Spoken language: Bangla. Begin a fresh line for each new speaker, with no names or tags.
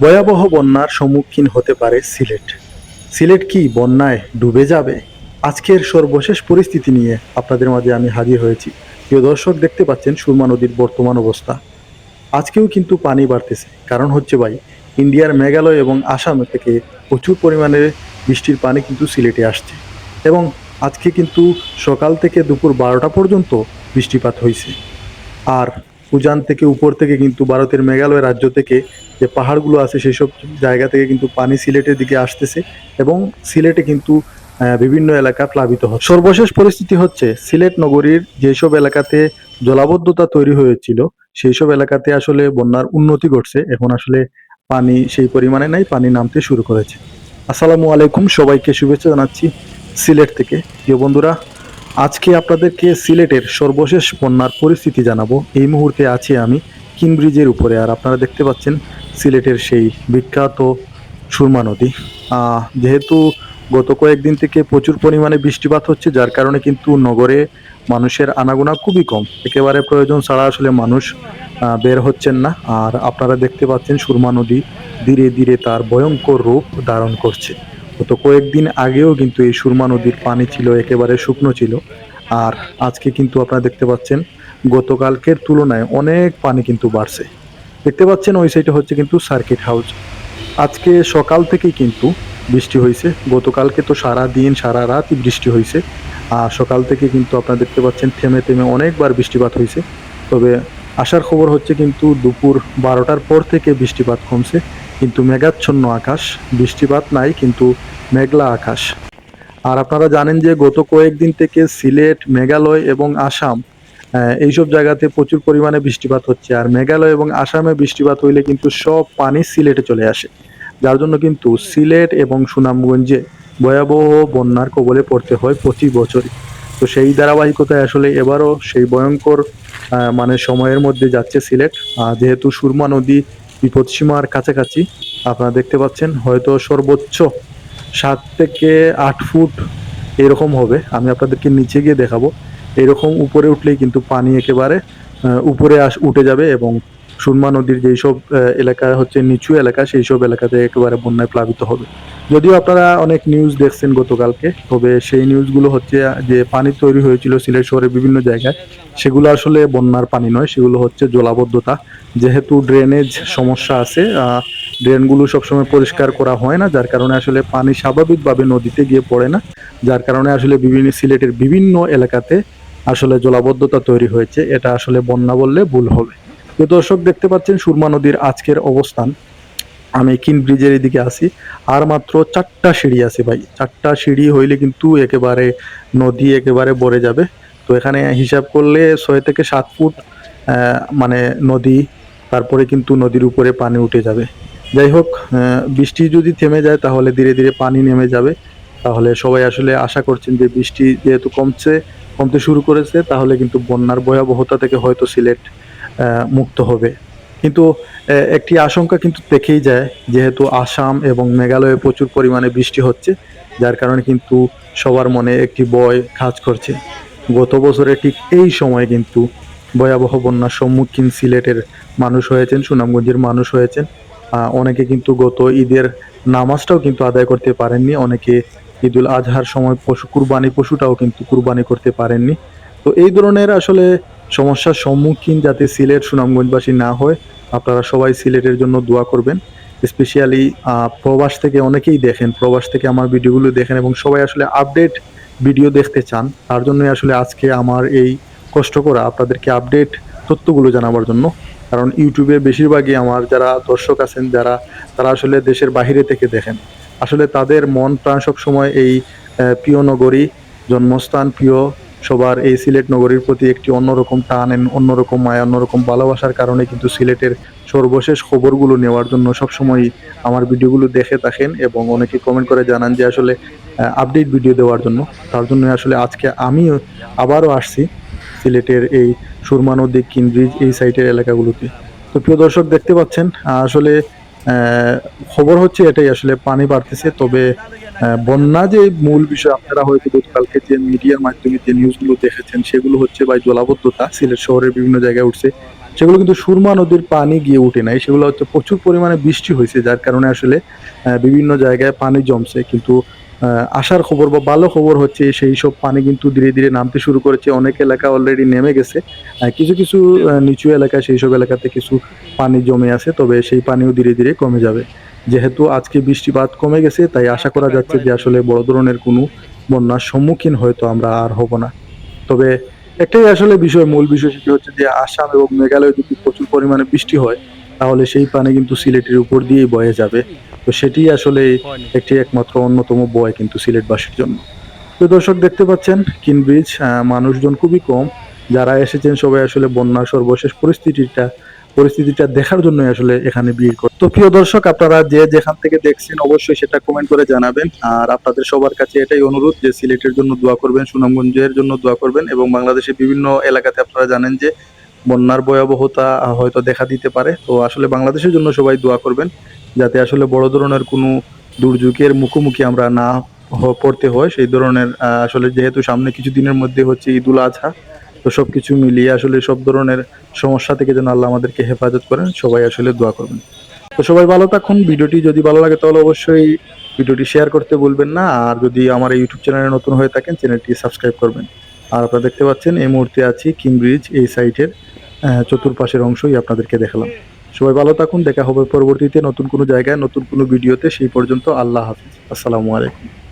ভয়াবহ বন্যার সম্মুখীন হতে পারে সিলেট। সিলেট কি বন্যায় ডুবে যাবে? আজকের সর্বশেষ পরিস্থিতি নিয়ে আপনাদের মাঝে আমি হাজির হয়েছি। প্রিয় দর্শক, দেখতে পাচ্ছেন সুরমা নদীর বর্তমান অবস্থা। আজকেও কিন্তু পানি বাড়তেছে। কারণ হচ্ছে ভাই, ইন্ডিয়ার মেঘালয় এবং আসাম থেকে প্রচুর পরিমাণে বৃষ্টির পানি কিন্তু সিলেটে আসছে। এবং আজকে কিন্তু সকাল থেকে দুপুর বারোটা পর্যন্ত বৃষ্টিপাত হয়েছে। আর উজান থেকে উপর থেকে কিন্তু ভারতের মেঘালয় রাজ্য থেকে যে পাহাড়গুলো আছে সেসব জায়গা থেকে কিন্তু পানি সিলেটের দিকে আসতেছে এবং সিলেটে কিন্তু বিভিন্ন এলাকা প্লাবিত হয় সর্বশেষ পরিস্থিতি হচ্ছে, সিলেট নগরীর যেসব এলাকাতে জলাবদ্ধতা তৈরি হয়েছিল সেই সব এলাকাতে আসলে বন্যার উন্নতি ঘটছে। এখন আসলে পানি সেই পরিমাণে নাই, পানি নামতে শুরু করেছে। আসসালামু আলাইকুম, সবাইকে শুভেচ্ছা জানাচ্ছি সিলেট থেকে। প্রিয় বন্ধুরা আজকে আপনাদেরকে সিলেটের সর্বশেষ বন্যার পরিস্থিতি জানাব। এই মুহূর্তে আছি আমি কিন ব্রিজের উপরে, আর আপনারা দেখতে পাচ্ছেন সিলেটের সেই বিখ্যাত সুরমা নদী। যেহেতু গত কয়েকদিন থেকে প্রচুর পরিমাণে বৃষ্টিপাত হচ্ছে, যার কারণে কিন্তু নগরে মানুষের আনাগোনা খুবই কম। একেবারে প্রয়োজন ছাড়া আসলে মানুষ বের হচ্ছেন না। আর আপনারা দেখতে পাচ্ছেন সুরমা নদী ধীরে ধীরে তার ভয়ঙ্কর রূপ ধারণ করছে। গত কয়েকদিন আগেও কিন্তু এই সুরমা নদীর পানি ছিল, একেবারে শুকনো ছিল। আর আজকে কিন্তু আপনারা দেখতে পাচ্ছেন, গতকালকের তুলনায় অনেক পানি কিন্তু বাড়ছে। দেখতে পাচ্ছেন, ওই সাইডে হচ্ছে কিন্তু সার্কিট হাউস আজকে সকাল থেকেই কিন্তু বৃষ্টি হয়েছে গতকালকে তো সারা দিন, সারা রাতই বৃষ্টি হয়েছে আর সকাল থেকে কিন্তু আপনারা দেখতে পাচ্ছেন, থেমে থেমে অনেকবার বৃষ্টিপাত হয়েছে তবে আসার খবর হচ্ছে কিন্তু দুপুর বারোটার পর থেকে বৃষ্টিপাত কমছে। কিন্তু মেঘাচ্ছন্ন আকাশ, বৃষ্টিপাত নাই কিন্তু মেঘলা আকাশ। আর আপনারা জানেন যে গত কয়েকদিন থেকে সিলেট, মেঘালয় এবং আসাম এইসব জায়গাতে প্রচুর পরিমাণে বৃষ্টিপাত হচ্ছে। আর মেঘালয় এবং আসামে বৃষ্টিপাত হইলে কিন্তু সব পানি সিলেটে চলে আসে। যার জন্য কিন্তু সিলেট এবং সুনামগঞ্জে ভয়াবহ বন্যার কবলে পড়তে হয় প্রতি বছরই তো সেই ধারাবাহিকতায় আসলে এবারও সেই ভয়ঙ্কর মানে সময়ের মধ্যে যাচ্ছে সিলেট। যেহেতু সুরমা নদী বিপদসীমার কাছাকাছি আপনারা দেখতে পাচ্ছেন, হয়তো সর্বোচ্চ সাত থেকে আট ফুট এরকম হবে। আমি আপনাদেরকে নিচে গিয়ে দেখাবো। এরকম উপরে উঠলেই কিন্তু পানি একেবারে উপরে আস, উঠে যাবে এবং সুরমা নদীর যেই সব এলাকা হচ্ছে নিচু এলাকা, সেই সব এলাকাতে একেবারে বন্যায় প্লাবিত হবে। যদিও আপনারা অনেক নিউজ দেখছেন গতকালকে, তবে সেই নিউজগুলো হচ্ছে যে পানি তৈরি হয়েছিল সিলেট শহরের বিভিন্ন জায়গায়, সেগুলো আসলে বন্যার পানি নয়, সেগুলো হচ্ছে জলাবদ্ধতা। যেহেতু ড্রেনেজ সমস্যা আছে ড্রেনগুলো সবসময় পরিষ্কার করা হয় না, যার কারণে আসলে পানি স্বাভাবিকভাবে নদীতে গিয়ে পড়ে না, যার কারণে আসলে বিভিন্ন সিলেটের বিভিন্ন এলাকাতে আসলে জলাবদ্ধতা তৈরি হয়েছে, এটা আসলে বন্যা বললে ভুল হবে। তো দর্শক, দেখতে পাচ্ছেন সুরমা নদীর আজকের অবস্থান। আমি কিন ব্রিজের এদিকে আসি আর মাত্র চারটা সিঁড়ি আছে ভাই। চারটা সিঁড়ি হইলে কিন্তু একেবারে নদী একেবারে ভরে যাবে। তো এখানে হিসাব করলে ছয় থেকে সাত ফুট মানে নদী, তারপরে কিন্তু নদীর উপরে পানি উঠে যাবে। যাই হোক বৃষ্টি যদি থেমে যায় তাহলে ধীরে ধীরে পানি নেমে যাবে। তাহলে সবাই আসলে আশা করছেন যে বৃষ্টি যেহেতু কমছে, কমতে শুরু করেছে, তাহলে কিন্তু বন্যার ভয়াবহতা থেকে হয়তো সিলেট মুক্ত হবে। কিন্তু একটি আশঙ্কা কিন্তু দেখেই যায়, যেহেতু আসাম এবং মেঘালয়ে প্রচুর পরিমাণে বৃষ্টি হচ্ছে, যার কারণে কিন্তু সবার মনে একটি বয় কাজ করছে। গত বছরে ঠিক এই সময় কিন্তু ভয়াবহ বন্যার সম্মুখীন সিলেটের মানুষ হয়েছেন, সুনামগঞ্জের মানুষ হয়েছেন। অনেকে কিন্তু গত ঈদের নামাজটাও কিন্তু আদায় করতে পারেননি, অনেকে ঈদুল আজহার সময় পশু কুরবানি, পশুটাও কিন্তু কুরবানি করতে পারেননি। তো এই ধরনের আসলে সমস্যার সম্মুখীন যাতে সিলেট সুনামগঞ্জবাসী না হয়, আপনারা সবাই সিলেটের জন্য দোয়া করবেন। স্পেশালি প্রবাস থেকে অনেকেই দেখেন, প্রবাস থেকে আমার ভিডিওগুলো দেখেন এবং সবাই আসলে আপডেট ভিডিও দেখতে চান। তার জন্যই আসলে আজকে আমার এই কষ্ট করা আপনাদেরকে আপডেট তথ্যগুলো জানাবার জন্য। কারণ ইউটিউবে বেশিরভাগই আমার যারা দর্শক আছেন, যারা, তারা আসলে দেশের বাইরে থেকে দেখেন। আসলে তাদের মন প্রাণ সব সময় এই প্রিয় নগরী, জন্মস্থান প্রিয় সবার এই সিলেট নগরীর প্রতি একটি অন্যরকম টান অন্যরকম মায়া, অন্যরকম ভালোবাসার কারণে কিন্তু সিলেটের সর্বশেষ খবরগুলো নেওয়ার জন্য সবসময় আমার ভিডিওগুলো দেখে থাকেন এবং অনেকে কমেন্ট করে জানান যে আসলে আপডেট ভিডিও দেওয়ার জন্য। তার জন্য আসলে আজকে আমি আবারও আসছি সিলেটের এই সুরমা নদী কিনব্রিজ এই সাইটের এলাকাগুলোতে। তো প্রিয় দর্শক, দেখতে পাচ্ছেন আসলে খবর হচ্ছে এটাই, আসলে পানি বাড়তেছে। তবে বন্যা যে মূল বিষয়, আপনারা হয়তো গতকালকে যে মিডিয়ার মাধ্যমে যে নিউজগুলো দেখেছেন, সেগুলো হচ্ছে বা জলাবদ্ধতা, সিলেট শহরের বিভিন্ন জায়গায় উঠছে। সেগুলো কিন্তু সুরমা নদীর পানি গিয়ে উঠে নাই। সেগুলো হচ্ছে প্রচুর পরিমাণে বৃষ্টি হয়েছে, যার কারণে আসলে বিভিন্ন জায়গায় পানি জমছে। কিন্তু আসার খবর বা ভালো খবর হচ্ছে সেই সব পানি কিন্তু ধীরে ধীরে নামতে শুরু করেছে। অনেক এলাকা অলরেডি নেমে গেছে। কিছু কিছু নিচু এলাকা, সেই সব এলাকাতে কিছু পানি জমে আছে, তবে সেই পানিও ধীরে ধীরে কমে যাবে। যেহেতু আজকে বৃষ্টিপাত কমে গেছে, তাই আশা করা যাচ্ছে যে আসলে বড় ধরনের কোনো বন্যার সম্মুখীন হয়তো আমরা আর হব না। তবে একটাই আসলে বিষয়, মূল বিষয় সেটি হচ্ছে যে আসাম এবং মেঘালয় যদি প্রচুর পরিমাণে বৃষ্টি হয়, তাহলে সেই পানি কিন্তু সিলেটের উপর দিয়েই বয়ে যাবে। তো সেটি আসলে একটি একমাত্র অন্যতম বয় কিন্তু সিলেটবাসীর জন্য। তো দর্শক দেখতে পাচ্ছেন কিন ব্রিজ আহ, মানুষজন খুবই কম। যারা এসেছেন সবাই আসলে বন্যার সর্বশেষ পরিস্থিতিটা পরিস্থিতিটা দেখার জন্য আসলে এখানে ভিড় করে তো প্রিয় দর্শক আপনারা যে যেখান থেকে দেখছেন অবশ্যই সেটা কমেন্ট করে জানাবেন। আর আপনাদের সবার কাছে এটাই অনুরোধ যে সিলেটের জন্য দোয়া করবেন সুনামগঞ্জের জন্য দোয়া করবেন এবং বাংলাদেশের বিভিন্ন এলাকাতে আপনারা জানেন যে বন্যার ভয়াবহতা হয়তো দেখা দিতে পারে। তো আসলে বাংলাদেশের জন্য সবাই দোয়া করবেন, যাতে আসলে বড় ধরনের কোনো দুর্যোগের মুখোমুখি আমরা না পড়তে হয়। সেই ধরনের আসলে যেহেতু সামনে কিছু দিনের মধ্যে হচ্ছে ঈদুল আজহা তো সব কিছু মিলিয়ে আসলে সব ধরনের সমস্যা থেকে যেন আল্লাহ আমাদেরকে হেফাজত করেন, সবাই আসলে দোয়া করবেন। তো সবাই ভালো থাকুন। ভিডিওটি যদি ভালো লাগে তাহলে অবশ্যই ভিডিওটি শেয়ার করতে বলবেন না। আর যদি আমার ইউটিউব চ্যানেলে নতুন হয়ে থাকেন, চ্যানেলটি সাবস্ক্রাইব করবেন। আর আপনারা দেখতে পাচ্ছেন, এই মুহূর্তে আছি কিং ব্রিজ এই সাইটের চতুর্পাশের অংশই আপনাদেরকে দেখালাম। সবাই ভালো থাকুন, দেখা হবে পরবর্তীতে নতুন কোনো জায়গায়, নতুন কোনো ভিডিওতে। সেই পর্যন্ত আল্লাহ হাফিজ। আসসালামু আলাইকুম।